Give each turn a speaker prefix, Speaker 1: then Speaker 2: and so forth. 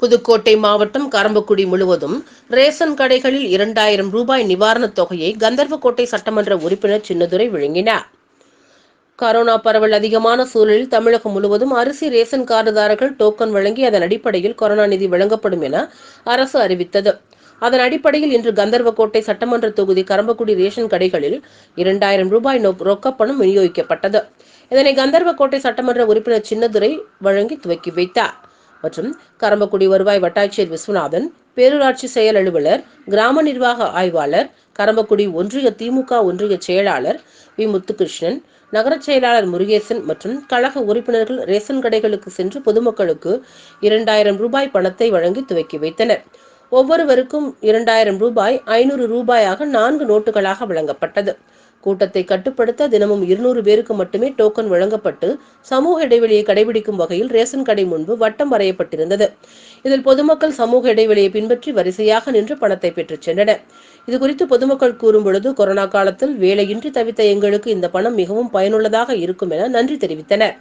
Speaker 1: புதுக்கோட்டை மாவட்டம் கரம்பக்குடி முழுவதும் ரேஷன் கடைகளில் இரண்டாயிரம் ரூபாய் நிவாரணத் தொகையை கந்தர்வக்கோட்டை சட்டமன்ற உறுப்பினர் சின்னதுரை வழங்கினார். கரோனா பரவல் அதிகமான சூழலில் தமிழகம் முழுவதும் அரிசி ரேஷன் கார்டுதாரர்கள் டோக்கன் வழங்கி அதன் அடிப்படையில் கொரோனா நிதி வழங்கப்படும் என அரசு அறிவித்தது. அதன் அடிப்படையில் இன்று கந்தர்வக்கோட்டை சட்டமன்ற தொகுதி கரம்பக்குடி ரேஷன் கடைகளில் இரண்டாயிரம் ரூபாய் ரொக்கப்பணம் விநியோகிக்கப்பட்டது. இதனை கந்தர்வக்கோட்டை சட்டமன்ற உறுப்பினர் சின்னதுரை வழங்கி துவக்கி வைத்தார். மற்றும் கரம்பக்குடி வருவாய் வட்டாட்சியர் விஸ்வநாதன் பேரூராட்சி செயல் அலுவலர் கிராம நிர்வாக ஆய்வாளர் கரம்பக்குடி ஒன்றிய திமுக ஒன்றிய செயலாளர் வி. முத்துகிருஷ்ணன் நகரச் செயலாளர் முருகேசன் மற்றும் கழக உறுப்பினர்கள் ரேஷன் கடைகளுக்கு சென்று பொதுமக்களுக்கு இரண்டாயிரம் ரூபாய் பணத்தை வழங்கி துவக்கி வைத்தனர். ஒவ்வொருவருக்கும் இரண்டாயிரம் ரூபாய் ஐநூறு ரூபாயாக நான்கு நோட்டுகளாக வழங்கப்பட்டது. கூட்டத்தை கட்டுப்படுத்த தினமும் இருநூறு பேருக்கு மட்டுமே டோக்கன் வழங்கப்பட்டு சமூக இடைவெளியை கடைபிடிக்கும் வகையில் ரேஷன் கடை முன்பு வட்டம் வரையப்பட்டிருந்தது. இதில் பொதுமக்கள் சமூக இடைவெளியை பின்பற்றி வரிசையாக நின்று பணத்தை பெற்றுச் சென்றனர். இதுகுறித்து பொதுமக்கள் கூறும் பொழுது கொரோனா காலத்தில் வேலையின்றி தவித்த எங்களுக்கு இந்த பணம் மிகவும் பயனுள்ளதாக இருக்கும் என நன்றி தெரிவித்தனர்.